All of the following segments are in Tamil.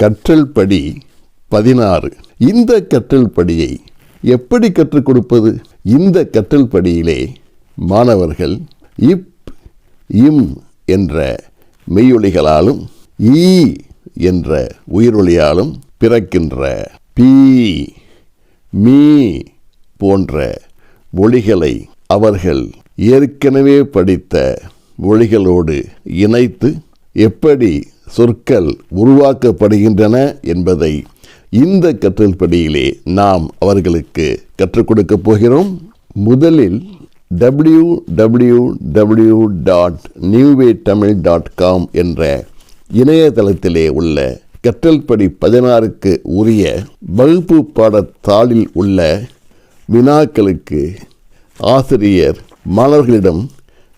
கற்றல் படி பதினாறு. இந்த கற்றல் படியை எப்படி கற்றுக் கொடுப்பது? இந்த கற்றல் படியிலே மாணவர்கள் இப் இம் என்ற மெய்யொலிகளாலும் ஈ என்ற உயிரொலியாலும் பிறக்கின்ற பீ மீ போன்ற மொழிகளை அவர்கள் ஏற்கனவே படித்த மொழிகளோடு இணைத்து எப்படி சொற்கள் உருவாக்கப்படுகின்றன என்பதை இந்த கற்றல் படியிலே நாம் அவர்களுக்கு கற்றுக் கொடுக்க போகிறோம். முதலில் W W W dot newway Tamil dot com என்ற இணையதளத்திலே உள்ள கற்றல் படி பதினாறுக்கு உரிய வகுப்பு பாடத்தாளில் உள்ள வினாக்களுக்கு ஆசிரியர் மாணவர்களிடம்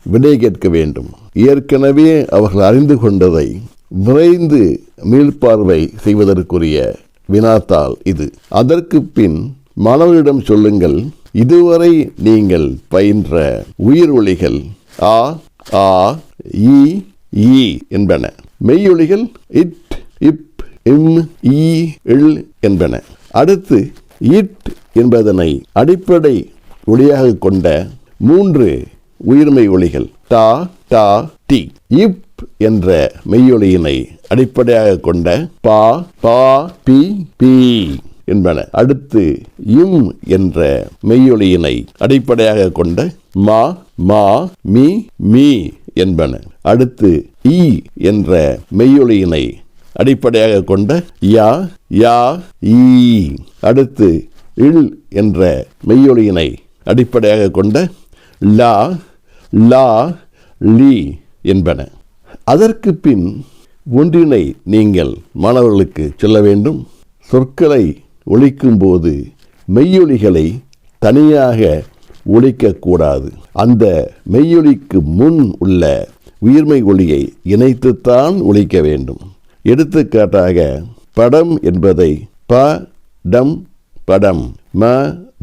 விடை கேட்க வேண்டும். ஏற்கனவே அவர்கள் அறிந்து கொண்டதை விரைந்து மீள்பார்வை செய்வதற்குரிய வினாத்தால் இது. அதற்கு பின் மாணவர்களிடம் சொல்லுங்கள் இதுவரை நீங்கள் பயின்ற உயிர் ஒலிகள் ஆ ஆ ஈ ஈ என்பன. மெய்யொலிகள் இட் இப் இம் ஈ இல் என்பன. அடுத்து இட் என்பதனை அடிப்படை ஒளியாக கொண்ட மூன்று உயிர்மை ஒலிகள் டா டா டி. இப் என்ற மெய்யொலியினை அடிப்படையாக கொண்ட பா பா பி பி என்பன. அடுத்து இம் என்ற மெய்யொலியினை அடிப்படையாக கொண்ட மா மா மீ மீ என்பன. அடுத்து ஈ என்ற மெய்யொலியினை அடிப்படையாக கொண்ட யா யா ஈ. அடுத்து இல் என்ற மெய்யொலியினை அடிப்படையாக கொண்ட லா லா லீ என்பன. அதற்கு பின் ஒன்றினை நீங்கள் மாணவர்களுக்கு சொல்ல வேண்டும். சொற்களை ஒழிக்கும்போது மெய்யொலிகளை தனியாக ஒழிக்கக்கூடாது. அந்த மெய்யொலிக்கு முன் உள்ள உயிர்மை ஒளியை இணைத்துத்தான் ஒழிக்க வேண்டும். எடுத்துக்காட்டாக படம் என்பதை ப டம் படம் ம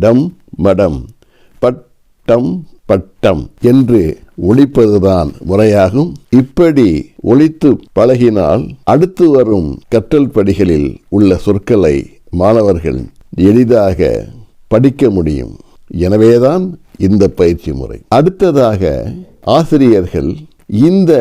டம் மடம் பட்டம் பட்டம் என்று ஒழிப்பதுதான் முறையாகும். இப்படி ஒழித்து பழகினால் அடுத்து வரும் கற்றல் படிகளில் உள்ள சொற்களை மாணவர்கள் எளிதாக படிக்க முடியும். எனவேதான் இந்த பயிற்சி முறை. அடுத்ததாக ஆசிரியர்கள் இந்த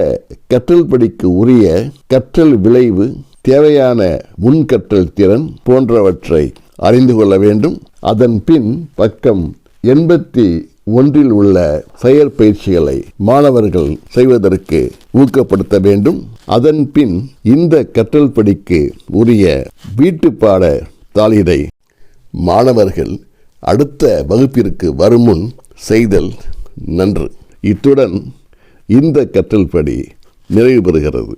கற்றல் படிக்கு உரிய கற்றல் விளைவு தேவையான முன்கற்றல் திறன் போன்றவற்றை அறிந்து கொள்ள வேண்டும். அதன் பின் பக்கம் எண்பத்தி ஒன்றில் உள்ள செயற்பயிற்சிகளை மாணவர்கள் செய்வதற்கு ஊக்கப்படுத்த வேண்டும். அதன் பின் இந்த கற்றல் படிக்கு உரிய வீட்டுப்பாட பாட தாளிதை மாணவர்கள் அடுத்த வகுப்பிற்கு வருமுன் செய்தல் நன்று. இத்துடன் இந்த கற்றல் படி நிறைவு பெறுகிறது